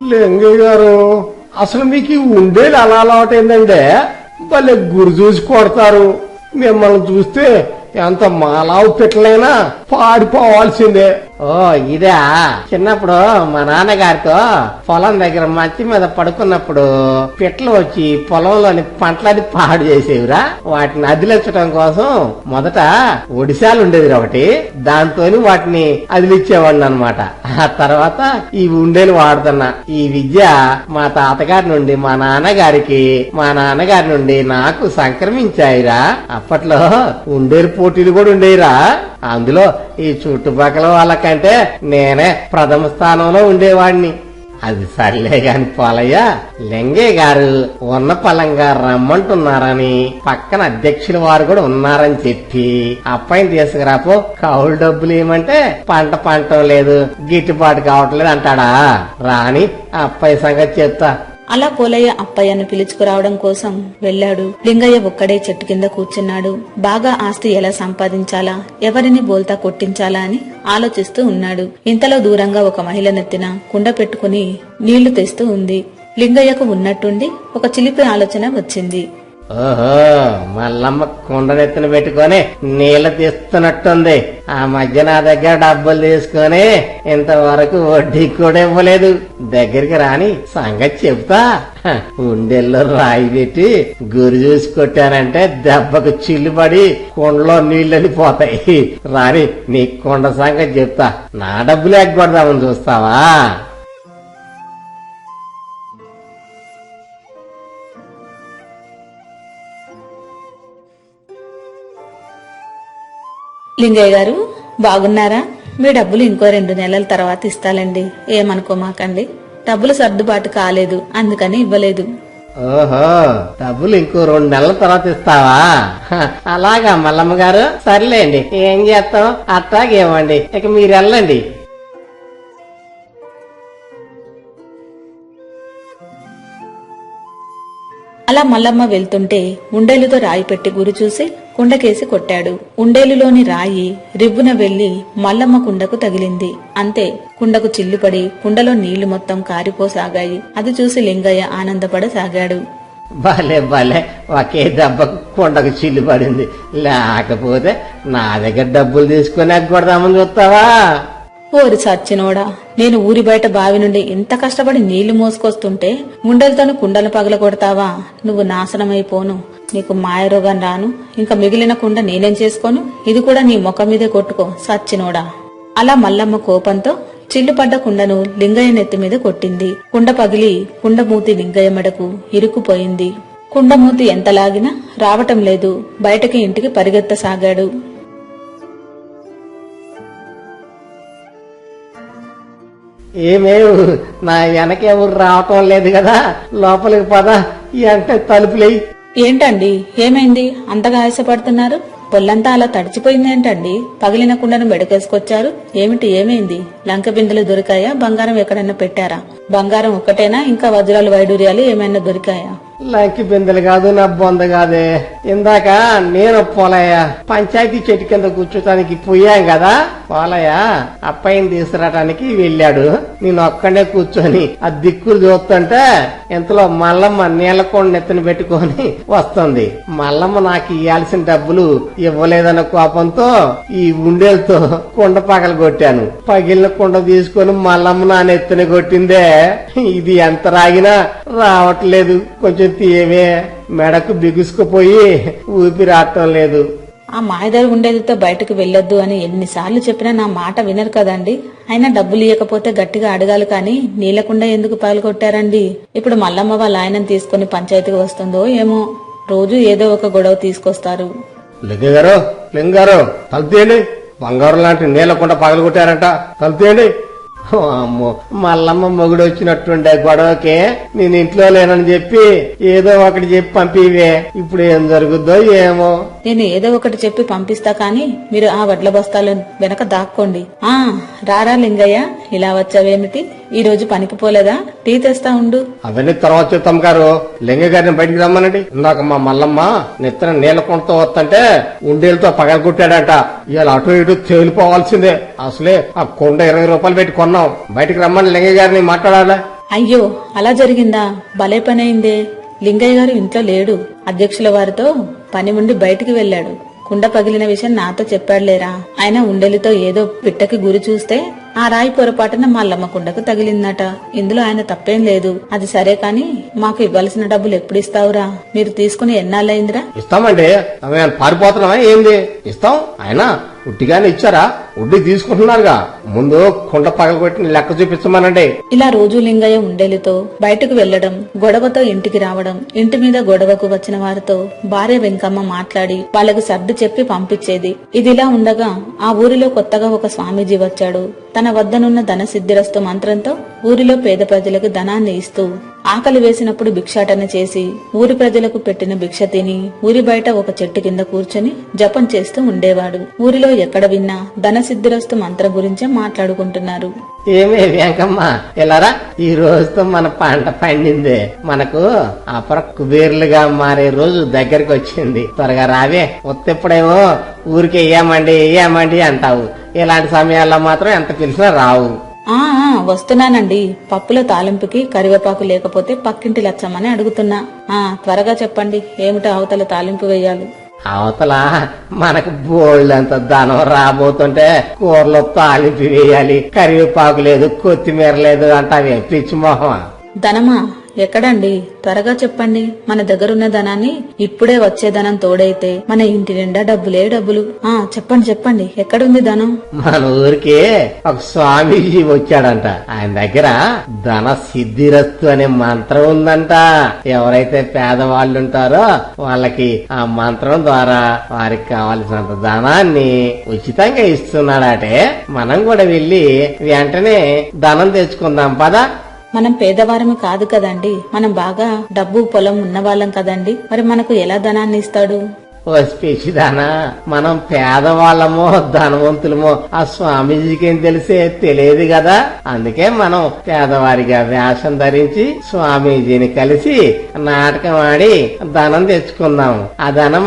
లింగయ్య గారు అసలు మీకు ఈ ఉండేది అలా అలవాటైందంటే భలే గురి చూసి కొడతారు. మిమ్మల్ని చూస్తే ఎంత మాలావు పిట్టలైనా. పాడిపోవాల్సిందే. ఓ ఇదే. చిన్నప్పుడు మా నాన్నగారితో పొలం దగ్గర మంచి మీద పడుకున్నప్పుడు పిట్టలు వచ్చి పొలంలోని పంటలని పాడు చేసేవిరా. వాటిని అదిలించడం కోసం మొదట ఒడిశాలు ఉండేది ఒకటి దాంతోని వాటిని అదిలిచ్చేవాడిని అనమాట ఆ తర్వాత ఈ ఉండేలు వాడుతున్నా ఈ విద్య మా తాతగారి నుండి మా నాన్నగారికి మా నాన్నగారి నుండి నాకు సంక్రమించాయిరా. అప్పట్లో ఉండేలు పోటీలు కూడా ఉండేరా అందులో ఈ చుట్టుపక్కల వాళ్ళకంటే నేనే ప్రథమ స్థానంలో ఉండేవాడిని. అది సర్లే గాని పోలయ్య లింగయ్య గారు ఉన్న పలంగా రమ్మంటున్నారని పక్కన అధ్యక్షుల వారు కూడా ఉన్నారని చెప్పి అప్పాయిని తీసుకురాపో కౌలు డబ్బులు ఏమంటే పంట పంటం లేదు గిట్టుబాటు కావట్లేదు అంటాడా? రాని అప్పాయి సంగతి చెప్తా. అలా పోలయ్య అప్పయ్యను పిలుచుకురావడం కోసం వెళ్ళాడు. లింగయ్య ఒక్కడే చెట్టు కింద కూర్చున్నాడు. బాగా ఆస్తి ఎలా సంపాదించాలా? ఎవరిని బోల్తా కొట్టించాలా అని ఆలోచిస్తూ ఉన్నాడు. ఇంతలో దూరంగా ఒక మహిళ నెత్తిన కుండ పెట్టుకుని నీళ్ళు తెస్తూ ఉంది. లింగయ్యకు ఉన్నట్టుండి ఒక చిలిపి ఆలోచన వచ్చింది. ఓహో మల్లమ్మ కుండనెత్తిన పెట్టుకొని నీళ్ళు తీస్తున్నట్టుంది. ఆ మధ్య నా దగ్గర డబ్బులు తీసుకొని ఇంతవరకు వడ్డీ కూడా ఇవ్వలేదు. దగ్గరికి రాని సంగతి చెబుతా. హ, ఉండెల్లో రాయి పెట్టి గురి చూసి కొట్టానంటే దెబ్బకు చిల్లుపడి కుండలో నీళ్ళని పోతాయి. రాని నీ కుండ సంగతి చెప్తా. నా డబ్బులు ఎగ్గొడదామని చూస్తావా? లింగయ్య గారు బాగున్నారా? మీ డబ్బులు ఇంకో రెండు నెలల తర్వాత ఇస్తాలండి. ఏమనుకోమాకండి. డబ్బులు సర్దుబాటు కాలేదు. అందుకని ఇవ్వలేదు. ఓహో డబ్బులు ఇంకో రెండు నెలల తర్వాత ఇస్తావా? అలాగా మల్లమ్మ గారు. సర్లేండి. ఏం చేస్తాం? అట్టాగేమండి ఇక మీరు వెళ్ళండి. అలా మల్లమ్మ వెళ్తుంటే ఉండేలుతో రాయి పెట్టి గురి చూసి కుండకేసి కొట్టాడు. ఉండేలులోని రాయి రివ్వున వెళ్ళి మల్లమ్మ కుండకు తగిలింది. అంతే కుండకు చిల్లుపడి కుండలో నీళ్ళు మొత్తం కారిపోసాగాయి. అది చూసి లింగయ్య ఆనందపడసాగాడు. భలే భలే. ఒకే దెబ్బకు కొండకు చిల్లు పడింది లేకపోతే నా దగ్గర డబ్బులు తీసుకుని ఎగ్గొడదామని చూస్తావా? ఓరి సచ్చినోడా నేను ఊరి బయట బావి నుండి ఇంత కష్టపడి నీళ్ళు మోసుకొస్తుంటే ముండలతోను కుండలు పగల కొడతావా నువ్వు నాశనమైపోను. నీకు మాయరోగం రాను. ఇంకా మిగిలిన కుండ నేనేం చేసుకోను? ఇది కూడా నీ ముఖం మీదే కొట్టుకో సచ్చినోడా. అలా మల్లమ్మ కోపంతో చిల్లుపడ్డ కుండను లింగయ్య నెత్తి మీద కొట్టింది. కుండ పగిలి కుండమూతి లింగయ్య మెడకు ఇరుక్కుపోయింది. కుండమూతి ఎంత లాగినా రావటం లేదు. బయటకి ఇంటికి పరిగెత్తసాగాడు. ఏమేవు? నా వెనకెవరు రావటం లేదు కదా. లోపలికి పద. అంటే తలుపులేయి ఏంటండి? ఏమైంది? అంతగా ఆశపడుతున్నారు పొల్లంతా అలా తడిచిపోయిందేంటండి పగిలిన కుండను మెడకేసుకొచ్చారు. ఏమిటి? ఏమైంది? లంక బిందెలు దొరికాయా? బంగారం ఎక్కడైనా పెట్టారా? బంగారం ఒక్కటేనా? ఇంకా వజ్రాలు వైడూర్యాలు ఏమైనా దొరికాయా? లంకి బిందెలు కాదు నా బొంద కాదే. ఇందాక నేను పోలయ్య పంచాయతీ చెట్టు కింద కూర్చోటానికి పోయాం కదా. పోలయ్య అప్పయ్యని తీసుకురావటానికి వెళ్ళాడు. నేను ఒక్కడే కూర్చొని ఆ దిక్కులు చూస్తుంటే ఇంతలో మల్లమ్మ నీళ్ళకొండ నెత్తని పెట్టుకొని వస్తుంది. మల్లమ్మ నాకు ఇవ్వాల్సిన డబ్బులు ఇవ్వలేదన్న కోపంతో ఈ ఉండేలతో కుండ పగలు కొట్టాను. పగిలిన కుండ తీసుకొని మల్లమ్మ నా నెత్తని కొట్టిందే. ఇది ఎంత రాగినా రావట్లేదు. కొంచెం తీయవే మెడకు బిగుసుకుపోయి ఊపిరి ఆడటం లేదు. ఆ మాయదారి ఉండేదితో బయటకు వెళ్ళొద్దు అని ఎన్నిసార్లు చెప్పినా నా మాట వినరు కదండి. అయినా డబ్బులు ఇవ్వకపోతే గట్టిగా అడగాలి కానీ నీలకుండా ఎందుకు పగలగొట్టారండి? ఇప్పుడు మల్లమ్మ వాళ్ళ ఆయనను తీసుకుని పంచాయతీకి వస్తుందో ఏమో. రోజు ఏదో ఒక గొడవ తీసుకొస్తారు. లింగగారు లింగారు తలుపు తీయండి. బంగారం లాంటి నీళ్ళకుండా పగలగొట్టారంట. తలుపు తీయండి. ఓ అమ్మో మల్లమ్మ మొగుడు వచ్చినట్టుండే గొడవకి. నేను ఇంట్లో లేనని చెప్పి ఏదో ఒకటి చెప్పి పంపివే. ఇప్పుడు ఏం జరుగుద్దో ఏమో. నేను ఏదో ఒకటి చెప్పి పంపిస్తా కాని మీరు ఆ వడ్ల బస్తాలు వెనక దాక్కోండి. ఆ రారా లింగయ్య ఇలా వచ్చావేమిటి? ఈ రోజు పనికి పోలేదా? టీ తెస్తా ఉండు. అవన్నీ తర్వాత చెప్తాం గారు. లింగ గారిని బయటికి రమ్మనండి. ఇందాక మా మల్లమ్మ నెత్తన నీళ్ళ కొండతో వస్తుంటే ఉండేలతో పగలగొట్టాడట ఇవాళ అటు ఇటు తేలిపోవాల్సిందే. అసలే ఆ కొండ ఇరవై రూపాయలు పెట్టి కొన్నాం. బయటికి రమ్మని లింగ గారిని మాట్లాడాలా? అయ్యో అలా జరిగిందా? భలే పని అయిందే లింగయ్య గారు ఇంట్లో లేడు. అధ్యక్షుల వారితో పని ఉండి బయటికి వెళ్ళాడు. కుండ పగిలిన విషయం నాతో చెప్పాడులేరా? ఆయన ఉండెలితో ఏదో పిట్టకి గురి చూస్తే ఆ రాయి పొరపాటున మల్లమ్మ కుండకు తగిలిందట. ఇందులో ఆయన తప్పేం లేదు. అది సరే కాని మాకు ఇవ్వాల్సిన డబ్బులు ఎప్పుడు ఇస్తావురా? మీరు తీసుకుని ఎన్నాళ్ళయిందిరా? ఇస్తామండి. పారిపోతున్నామా ఏంది? ఇస్తాం. ఆయన ఉట్టిగానే ఇచ్చారా? ఉడ్డి తీసుకుంటున్నారుగా. ముందు కుండ పగలగొట్టి లెక్క చూపించమనండి ఇలా రోజు లింగయ్య ఉండేలితో బయటకు వెళ్ళడం గొడవతో ఇంటికి రావడం ఇంటి మీద గొడవకు వచ్చిన వారితో భార్య వెంకమ్మ మాట్లాడి వాళ్ళకు సర్ది చెప్పి పంపించేది. ఇదిలా ఉండగా ఆ ఊరిలో కొత్తగా ఒక స్వామీజీ వచ్చాడు. తన వద్దనున్న ధన సిద్ధిరస్తు మంత్రంతో ఊరిలో పేద ప్రజలకు ధనాన్ని ఇస్తూ ఆకలి వేసినప్పుడు భిక్షాటన చేసి ఊరి ప్రజలకు పెట్టిన భిక్ష తిని ఊరి బయట ఒక చెట్టు కింద కూర్చొని జపం చేస్తూ ఉండేవాడు. ఊరిలో ఎక్కడ విన్నా ధనసిద్ధిరస్తు మంత్రం గురించే మాట్లాడుకుంటున్నారు. ఏమే వెంకమ్మ ఇలారా ఈ రోజుతో మన పంట పండింది. మనకు అపర కుబేర్లుగా మారే రోజు దగ్గరికి వచ్చింది. త్వరగా రావే. ఉత్తెప్పుడేమో ఊరికి వేయమండి వేయమండి అంటావు. ఇలాంటి సమయాల్లో మాత్రం ఎంత పిలిచినా రావు. ఆ వస్తున్నానండి. పప్పుల తాలింపుకి కరివేపాకు లేకపోతే పక్కింటి లచ్చమ్మని అడుగుతున్నా. ఆ త్వరగా చెప్పండి ఏమిటో అవతల తాలింపు వేయాలి? అవతల మనకు బోల్డ్ అంత ధనం రాబోతుంటే కూరలో తాలింపు వేయాలి. కరివేపాకు లేదు కొత్తిమీర లేదు అంటావే పిచ్చి మొహం ధనమా? ఎక్కడండి? త్వరగా చెప్పండి. మన దగ్గరున్న ధనాన్ని ఇప్పుడే వచ్చే ధనం తోడైతే మన ఇంటి నిండా డబ్బులే డబ్బులు. ఆ చెప్పండి చెప్పండి. ఎక్కడుంది ధనం? మన ఊరికే ఒక స్వామీజీ వచ్చాడంట. ఆయన దగ్గర ధన సిద్ధిరస్తు అనే మంత్రం ఉందంట. ఎవరైతే పేదవాళ్ళు ఉంటారో వాళ్ళకి ఆ మంత్రం ద్వారా వారికి కావాల్సినంత ధనాన్ని ఉచితంగా ఇస్తున్నాడటే మనం కూడా వెళ్ళి వెంటనే ధనం తెచ్చుకుందాం పదా. మనం పేదవారము కాదు కదండి. మనం బాగా డబ్బు పొలం ఉన్నవాళ్ళం కదండి. మరి మనకు ఎలా ధనాన్ని ఇస్తాడు? ఓ పిచ్చిదానా మనం పేదవాళ్ళమో ధనవంతులమో ఆ స్వామీజీకి ఏం తెలిసే తెలియదు కదా. అందుకే మనం పేదవారిగా వేషం ధరించి స్వామీజీని కలిసి నాటకం ఆడి ధనం తెచ్చుకుందాం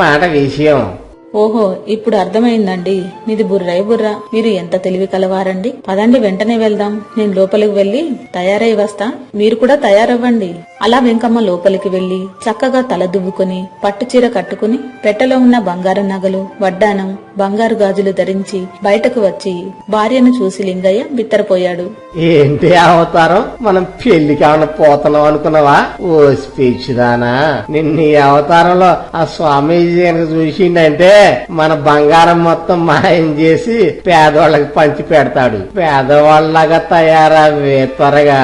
ఆట విషయం. ఓహో ఇప్పుడు అర్థమైందండి. మీది బుర్రై బుర్రా. మీరు ఎంత తెలివి కలవారండి. పదండి వెంటనే వెళ్దాం. నేను లోపలికి వెళ్ళి తయారై వస్తా. మీరు కూడా తయారవ్వండి. అలా వెంకమ్మ లోపలికి వెళ్ళి చక్కగా తల దువ్వుకుని పట్టు చీర కట్టుకుని పెట్టెలో ఉన్న బంగారం నగలు వడ్డానం బంగారు గాజులు ధరించి బయటకు వచ్చి భార్యను చూసి లింగయ్య బిత్తరపోయాడు. ఏంటి అవతారం? మనం పెళ్ళికి ఏమైనా పోతున్నాం అనుకున్నావా? ఓ స్పీచ్ దానా. నిన్న ఈ అవతారంలో ఆ స్వామీజీ కనుక చూసిండంటే మన బంగారం మొత్తం మాయం చేసి పేదవాళ్ళకి పంచి పెడతాడు. పేదవాళ్ళగా తయారవే త్వరగా.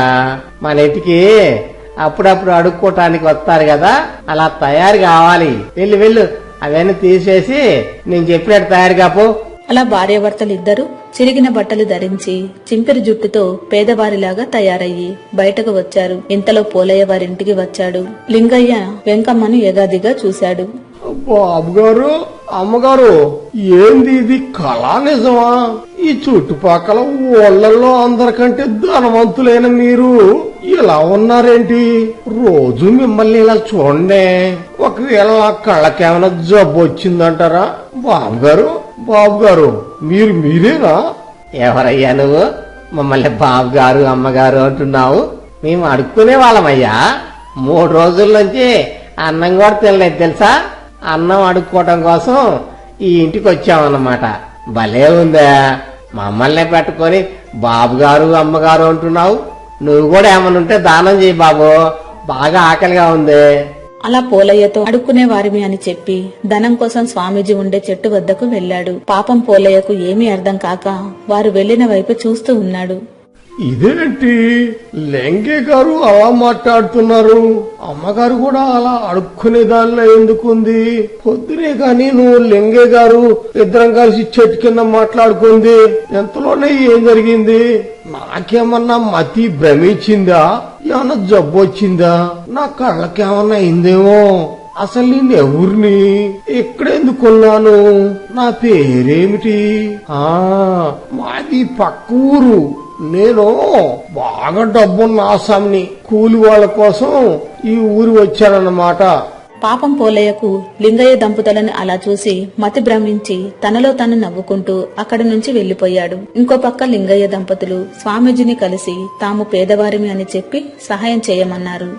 మన ఇంటికి అప్పుడప్పుడు అడుక్కోటానికి వస్తారు కదా? అలా తయారు కావాలి. వెళ్ళి వెళ్ళు. అవన్నీ తీసేసి నేను చెప్పినట్టు తయారు కాపు. అలా భార్యాభర్తలు ఇద్దరు చిరిగిన బట్టలు ధరించి చింపిరి జుట్టుతో పేదవారిలాగా తయారయ్యి బయటకు వచ్చారు. ఇంతలో పోలయ్య వారింటికి వచ్చాడు. లింగయ్య వెంకమ్మను ఎగాదిగా చూశాడు. బాబు గారు అమ్మగారు ఏంది ఇది కళా నిజమా? ఈ చుట్టుపక్కల ఊళ్ళల్లో అందరికంటే ధనవంతులైన మీరు ఇలా ఉన్నారేంటి? రోజు మిమ్మల్ని ఇలా చూడండి. ఒకవేళ నా కళ్ళకేమైనా జబ్బు వచ్చిందంటారా? బాబు గారు బాబు గారు మీరు మీరేనా? ఎవరయ్యా నువ్వు? మమ్మల్ని బాబు గారు అమ్మగారు అంటున్నావు. మేము అడుక్కునే వాళ్ళమయ్యా. మూడు రోజుల నుంచి అన్నం కూడా తినలేదు తెలుసా? అన్నం అడుక్కోవటం కోసం ఈ ఇంటికి వచ్చామన్నమాట. భలే ఉందా? మమ్మల్ని పెట్టుకొని బాబుగారు అమ్మగారు అంటున్నావు. నువ్వు కూడా ఏమన్నా ఉంటే దానం చేయి బాబు. బాగా ఆకలిగా ఉంది. అలా పోలయ్యతో అడుక్కునే వారిమి అని చెప్పి ధనం కోసం స్వామీజీ ఉండే చెట్టు వద్దకు వెళ్ళాడు. పాపం పోలయ్యకు ఏమీ అర్థం కాక వారు వెళ్ళిన వైపు చూస్తూ ఉన్నాడు. ఇదేంటి? లెంగే గారు అలా మాట్లాడుతున్నారు. అమ్మగారు కూడా అలా అడుక్కునే దానిలో ఎందుకుంది? పొద్దునే గాని నువ్వు లెంగే గారు ఇద్దరం కలిసి చెట్టు కింద మాట్లాడుకుంది. ఎంతలోనే ఏం జరిగింది? నాకేమన్నా మతి భ్రమించిందా? ఏమన్నా జబ్బు వచ్చిందా? నా కళ్ళకేమన్నా అయిందేమో? అసలు నేను ఎవరిని ఎక్కడెందుకున్నాను నా పేరేమిటి? ఆ మాది పక్క ఊరు. నేను బాగా డబ్బున్న ఆసామిని కూలి వాళ్ళ కోసం ఈ ఊరు వచ్చానన్నమాట. పాపం పోలయ్యకు లింగయ్య దంపతులను అలా చూసి మతి భ్రమించి తనలో తను నవ్వుకుంటూ అక్కడి నుంచి వెళ్ళిపోయాడు ఇంకో పక్క లింగయ్య దంపతులు స్వామీజీని కలిసి తాము పేదవారిమి అని చెప్పి సహాయం చేయమన్నారు.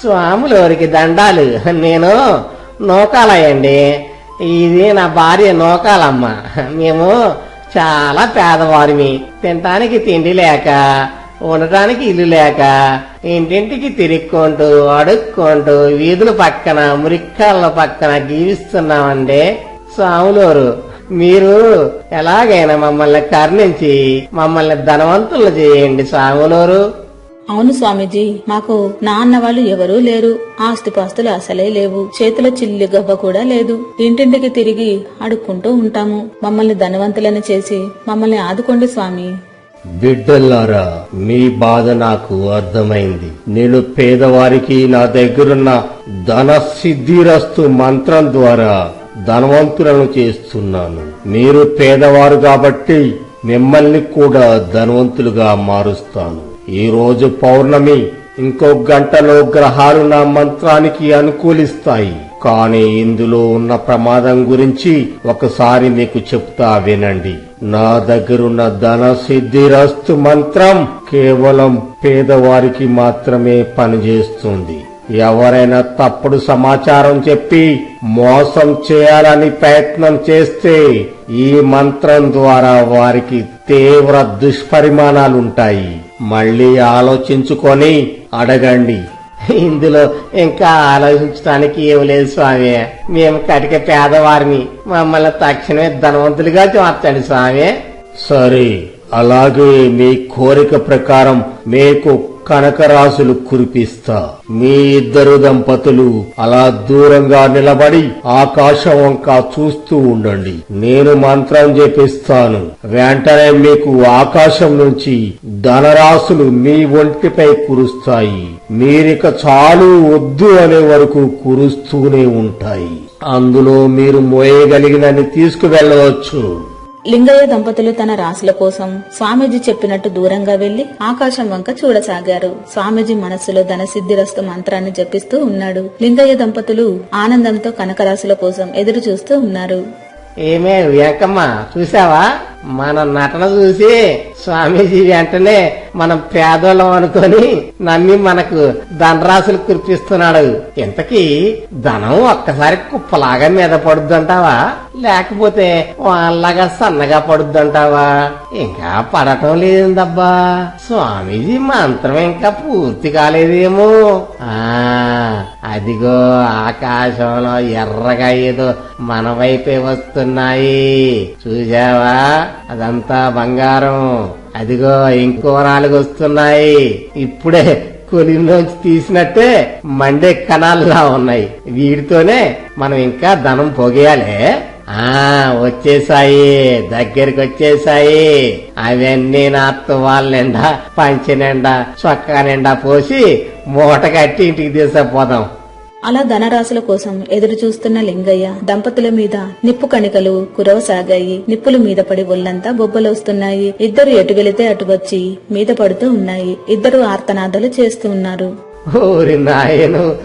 స్వాములవరికి దండాలు? నేను నూకాలయ్యండి ఇది నా భార్య నూకాలమ్మ. మేము చాలా పేదవారిమి తినటానికి తిండి లేక ఉండటానికి ఇల్లు లేక ఇంటింటికి తిరుక్కుంటూ అడుక్కుంటూ వీధుల పక్కన మురిక్కాళ్ళ పక్కన జీవిస్తున్నామండి స్వాములోరు మీరు ఎలాగైనా మమ్మల్ని కరుణించి మమ్మల్ని ధనవంతులు చేయండి స్వాములోరు అవును స్వామీజీ మాకు నాన్న వాళ్ళు ఎవరూ లేరు. ఆస్తిపాస్తులు అసలే లేవు. చేతిలో చిల్లి గవ్వ కూడా లేదు. ఇంటింటికి తిరిగి అడుక్కుంటూ ఉంటాము. మమ్మల్ని ధనవంతులని చేసి మమ్మల్ని ఆదుకోండి స్వామి. బిడ్డల్లారా మీ బాధ నాకు అర్థమైంది. నేను పేదవారికి నా దగ్గరున్న ధన సిద్ధిరస్తు మంత్రం ద్వారా ధనవంతులను చేస్తున్నాను. మీరు పేదవారు కాబట్టి మిమ్మల్ని కూడా ధనవంతులుగా మారుస్తాను. ఈరోజు పౌర్ణమి ఇంకో గంటలో గ్రహాలు నా మంత్రానికి అనుకూలిస్తాయి. కానీ ఇందులో ఉన్న ప్రమాదం గురించి ఒకసారి మీకు చెప్తా వినండి. నా దగ్గరున్న ధన సిద్ధిరస్తు మంత్రం కేవలం పేదవారికి మాత్రమే పనిచేస్తుంది. ఎవరైనా తప్పుడు సమాచారం చెప్పి మోసం చేయాలని ప్రయత్నం చేస్తే ఈ మంత్రం ద్వారా వారికి తీవ్ర దుష్పరిమాణాలుంటాయి మళ్ళీ ఆలోచించుకొని అడగండి. ఇందులో ఇంకా ఆలోచించడానికి ఏం లేదు స్వామి. మేము కటిక పేదవారిని. మమ్మల్ని తక్షణమే ధనవంతులుగా మార్చండి స్వామి. సరే అలాగే మీ కోరిక ప్రకారం మీకు కనకరాశులు కురిపిస్తా. మీ ఇద్దరు దంపతులు అలా దూరంగా నిలబడి ఆకాశం వంక చూస్తూ ఉండండి. నేను మంత్రం జపిస్తాను. వెంటనే మీకు ఆకాశం నుంచి ధనరాశులు మీ ఒంటిపై కురుస్తాయి. మీరిక చాలు వద్దు అనే వరకు కురుస్తూనే ఉంటాయి. అందులో మీరు మోయగలిగినని తీసుకువెళ్ళవచ్చు. లింగయ్య దంపతులు తన రాసుల కోసం స్వామీజీ చెప్పినట్టు దూరంగా వెళ్ళి ఆకాశం వంక చూడసాగారు. స్వామీజీ మనస్సులో ధనసిద్ధిరస్తు మంత్రాన్ని జపిస్తూ ఉన్నాడు. లింగయ్య దంపతులు ఆనందంతో కనకరాశుల కోసం ఎదురు చూస్తూ ఉన్నారు. ఏమే వెంకమ్మ చూసావా మన నటన చూసి స్వామీజీ వెంటనే మనం పేదోళ్ళం అనుకొని నమ్మి మనకు ధనరాశులు కురిపిస్తున్నాడు. ఇంతకీ ధనం ఒక్కసారి కుప్పలాగా మీద పడుద్దంటావా? లేకపోతే వాళ్ళగా సన్నగా పడుద్దంటావా? ఇంకా పడటం లేదబ్బా స్వామీజీ మంత్రం ఇంకా పూర్తి కాలేదేమో. ఆ అదిగో ఆకాశంలో ఎర్రగా ఏదో మన వైపే వస్తున్నాయి. చూసావా అదంతా బంగారం. అదిగో ఇంకో నాలుగు వస్తున్నాయి. ఇప్పుడే కొలిలోంచి తీసినట్టే మండే కణాల్లా ఉన్నాయి. వీటితోనే మనం ఇంకా ధనం పొగేయాలి. ఆ వచ్చేసాయి దగ్గరికి వచ్చేసాయి అవన్నీ నాతో వాళ్ళ నిండా పంచి నిండా చొక్కా నిండా పోసి మూట కట్టి ఇంటికి తీసుకుపోదాం. అలా ధనరాశుల కోసం ఎదురు చూస్తున్న లింగయ్య దంపతుల మీద నిప్పు కణికలు కురవసాగాయి. నిప్పుల మీద పడి ఒళ్ళంతా బొబ్బలొస్తున్నాయి. ఇద్దరు ఎటు వెళితే అటు వచ్చి మీద పడుతూ ఉన్నాయి. ఇద్దరు ఆర్తనాదాలు చేస్తూ ఉన్నారు. ఓరి నాయను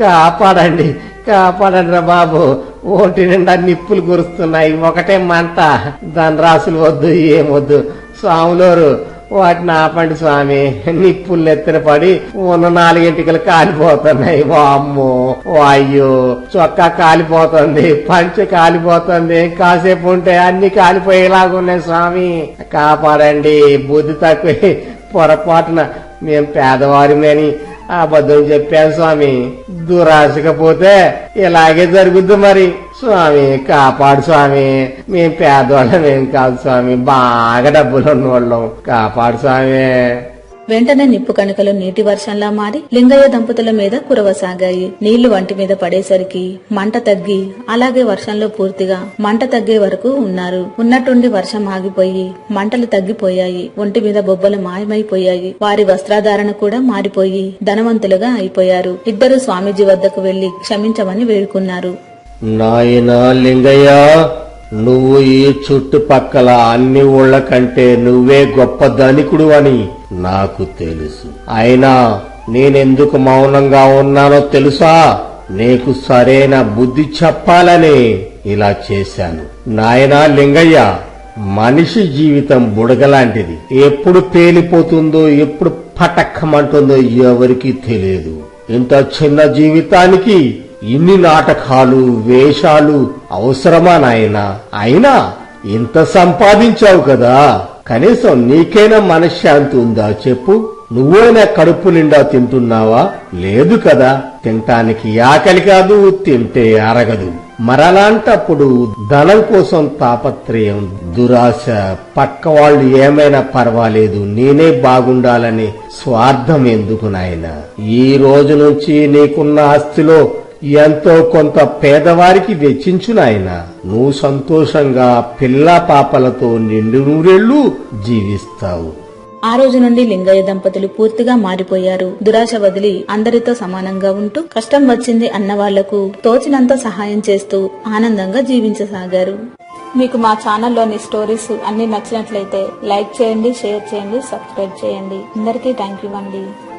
కాపాడండి కాపాడండి రా బాబు. ఒంటి నిండా నిప్పులు కురుస్తున్నాయి. ఒకటే మంట. దాని రాసులు వద్దు. ఏమొద్దు స్వాములోరు వాటిని ఆపండి స్వామి. నిప్పులు ఎత్తిన పడి ఉన్న నాలుగింటికలు కాలిపోతున్నాయి. వామ్మో అయ్యో చొక్కా కాలిపోతుంది పంచ కాలిపోతుంది. కాసేపు ఉంటే అన్ని కాలిపోయేలాగా ఉన్నాయి స్వామి. కాపాడండి బుద్ధి తక్కువ. పొరపాటున మేం పేదవారిమని అబద్ధం చెప్పాను స్వామి. దురాశకపోతే ఇలాగే జరుగుద్ది మరి. స్వామి కాపాడు స్వామి. మేం పేదవాళ్ళం ఏం కాదు స్వామి. బాగా డబ్బులు ఉన్నవాళ్ళం కాపాడు స్వామి. వెంటనే నిప్పు కణికలు నీటి వర్షంలా మారి లింగయ్య దంపతుల మీద కురవసాగాయి నీళ్ళు వంటి మీద పడేసరికి మంట తగ్గి అలాగే వర్షంలో పూర్తిగా మంట తగ్గే వరకు ఉన్నారు. ఉన్నట్టుండి వర్షం ఆగిపోయి మంటలు తగ్గిపోయాయి. ఒంటి మీద బొబ్బలు మాయమైపోయాయి. వారి వస్త్రాధారణ కూడా మారిపోయి ధనవంతులుగా అయిపోయారు. ఇద్దరు స్వామీజీ వద్దకు వెళ్ళి క్షమించమని వేడుకున్నారు. నాయనా లింగయ్య నువ్వు ఈ చుట్టుపక్కల అన్ని ఊళ్ళ కంటే నువ్వే గొప్ప ధనికుడు అని నాకు తెలుసు. అయినా నేనెందుకు మౌనంగా ఉన్నానో తెలుసా? నీకు సరైన బుద్ధి చెప్పాలని ఇలా చేశాను. నాయనా లింగయ్య మనిషి జీవితం బుడగలాంటిది. ఎప్పుడు పేలిపోతుందో ఎప్పుడు పటక్కమంటుందో ఎవరికీ తెలియదు. ఇంత చిన్న జీవితానికి ఇన్ని నాటకాలు వేషాలు అవసరమా నాయనా? అయినా ఇంత సంపాదించావు కదా. కనీసం నీకైనా మనశ్శాంతి ఉందా చెప్పు. నువ్వైనా కడుపు నిండా తింటున్నావా? లేదు కదా. తింటానికి ఆకలి కాదు తింటే అరగదు. మరలాంటప్పుడు ధనం కోసం తాపత్రయం దురాశ పక్క వాళ్ళు ఏమైనా పర్వాలేదు నేనే బాగుండాలని స్వార్థం ఎందుకు నాయన? ఈ రోజు నుంచి నీకున్న ఆస్తిలో ఎంతో కొంత పేదవారికి వెచ్చించునాయన నువ్వు సంతోషంగా పిల్ల పాపలతో నిండు నూరేళ్ళు జీవిస్తావు. ఆ రోజు నుండి లింగయ్య దంపతులు పూర్తిగా మారిపోయారు. దురాశ వదిలి అందరితో సమానంగా ఉంటూ కష్టం వచ్చింది అన్న వాళ్ళకు తోచినంత సహాయం చేస్తూ ఆనందంగా జీవించసాగారు. మీకు మా ఛానల్లోని స్టోరీస్ అన్ని నచ్చినట్లయితే లైక్ చేయండి షేర్ చేయండి సబ్స్క్రైబ్ చేయండి. అందరికీ థ్యాంక్ యూ అండి.